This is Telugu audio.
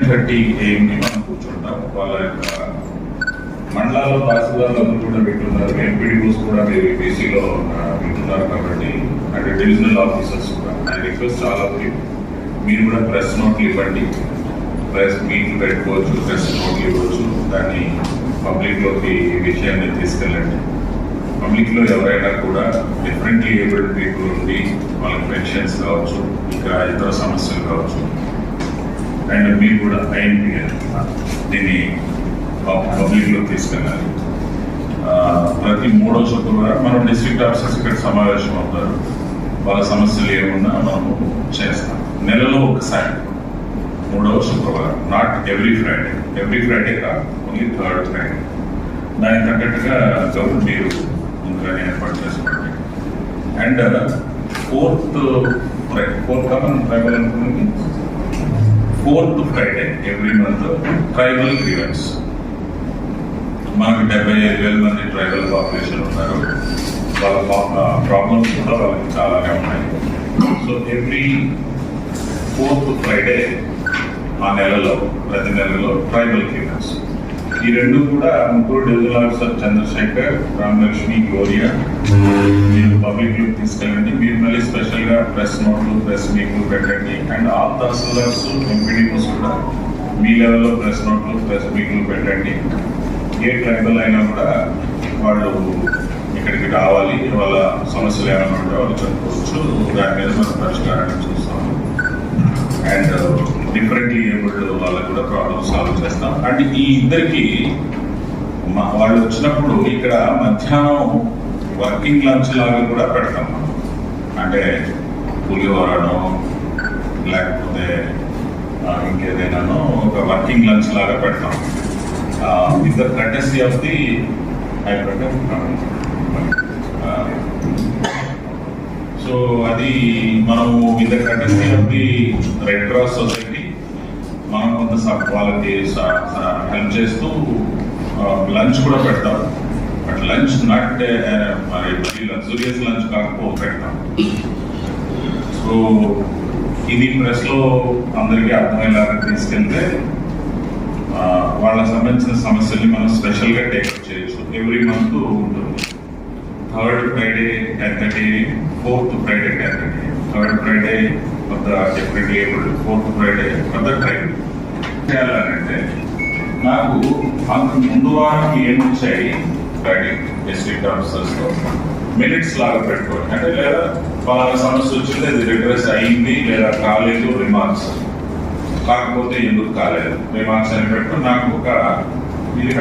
థర్టీ ఏఎంకి మనం కూర్చుంటాం. వాళ్ళ యొక్క మండలాల్లో తహసీల్దార్లు అందరూ కూడా పెట్టున్నారు. ఎంపీడీఓస్ కూడా మీరు బీసీలో పెట్టున్నారు కాబట్టి అంటే డివిజనల్ ఆఫీసర్స్ కూడా. నా రిక్వెస్ట్ చాలా ఉంది. మీరు కూడా ప్రెస్ నోట్లు ఇవ్వండి. ప్రెస్ మీట్లు పెట్టుకోవచ్చు ప్రెస్ నోట్లు ఇవ్వచ్చు. దాన్ని పబ్లిక్లోకి ఈ విషయాన్ని తీసుకెళ్ళండి. పబ్లిక్లో ఎవరైనా కూడా డిఫరెంట్లీ ఏబుల్డ్ పీపుల్ ఉండి వాళ్ళకి పెన్షన్స్ కావచ్చు ఇంకా ఇతర సమస్యలు కావచ్చు అండ్ మీరు కూడా ఐఎన్పిఎల్ దీన్ని పబ్లిక్లో తీసుకెళ్ళాలి. ప్రతి మూడో శుక్రవారం మనం డిస్ట్రిక్ట్ ఆఫీసర్స్ ఇక్కడ సమావేశం అవుతారు. వాళ్ళ సమస్యలు ఏమున్నా మనము చేస్తాం. నెలలో ఒకసారి మూడవ శుక్రవారం not every Friday every Friday కాదు ఓన్లీ థర్డ్ ఫ్రైడే దానికి తగ్గట్టుగా గవర్నమెంట్ మీరు ముందుగానే ఏర్పాటు చేసుకోండి అండ్ ఫోర్త్ ఫోర్త్ మనం ట్రైబల్ అనుకుంది fourth Friday every month tribal grievance. మనకు డెబ్బై ఐదు వేల మంది ట్రైబల్ పాపులేషన్ ఉన్నారు. వాళ్ళ ప్రాబ్లమ్స్ కూడా వాళ్ళకి చాలానే ఉన్నాయి. సో ఎవ్రీ ఫోర్త్ ఫ్రైడే ఆ నెలలో ప్రతి నెలలో ట్రైబల్ గ్రీవెన్స్. ఈ రెండు కూడా ముగ్గురు డివిజనల్ ఆఫీసర్ చంద్రశేఖర్ రామలక్ష్మి గోరియా. మీరు పబ్లిక్లోకి తీసుకెళ్ళండి. మీరు మళ్ళీ స్పెషల్గా ప్రెస్ నోట్లు ప్రెస్ మీట్లు పెట్టండి. అండ్ ఆల్ తహసీల్దార్స్ ఎంపీడీఓస్ కూడా మీ లెవెల్లో ప్రెస్ నోట్లు ప్రెస్ మీట్లు పెట్టండి. ఏ ట్రైబల్ అయినా కూడా వాళ్ళు ఇక్కడికి రావాలి. వాళ్ళ సమస్యలు ఏమైనా ఉంటే వాళ్ళు చెప్పుకోవచ్చు. దాని మీద మనం పరిష్కారాన్ని చూస్తాము. అండ్ డిఫరెంట్లీ కూడా ప్రాబ్లమ్ సాల్వ్ చేస్తాం. అండ్ ఈ ఇద్దరికి వాళ్ళు వచ్చినప్పుడు ఇక్కడ మధ్యాహ్నం వర్కింగ్ లంచ్ లాగా కూడా పెడతాం అంటే పులిహోరనో లేకపోతే ఇంకేదైనా ఒక వర్కింగ్ లంచ్ లాగా పెడతాం. ఇద్దరు ద ఆఫ్ ది సో అది మనము ఇద్దరు the of the Red Cross society మనం కొంత సబ్ వాళ్ళకి హెల్ప్ చేస్తూ లంచ్ కూడా పెడతాం. బట్ లంచ్ నాట్ మరి లగ్జూరియస్ లంచ్ కాకపోతే పెడతాం. సో ఇది ప్రెస్లో అందరికీ అర్థమయ్యేలాగా తీసుకెళ్తే వాళ్ళకి సంబంధించిన సమస్యల్ని మనం స్పెషల్గా టేకప్ చేయొచ్చు. ఎవ్రీ మంత్ ఉంటుంది. Third Friday ten thirty fourth Friday ten thirty third Friday కొత్త డిఫరెంట్ ఏబుల్డ్ ఫోర్త్ ఫ్రైడే కొత్త ట్రైన్ చేయాలంటే నాకు అంత ముందు వారానికి ఏం వచ్చాయి? డిస్ట్రిక్ట్ ఆఫీసర్స్తో మినిట్స్ లాగా పెట్టుకోండి. అంటే లేదా పలానా సమస్య వచ్చింది అది రిగ్రెస్ అయింది లేదా కాలేదు రిమార్క్స్ కాకపోతే ఎందుకు కాలేదు? రిమార్క్స్ అని పెట్టుకుని నాకు ఒక ఇది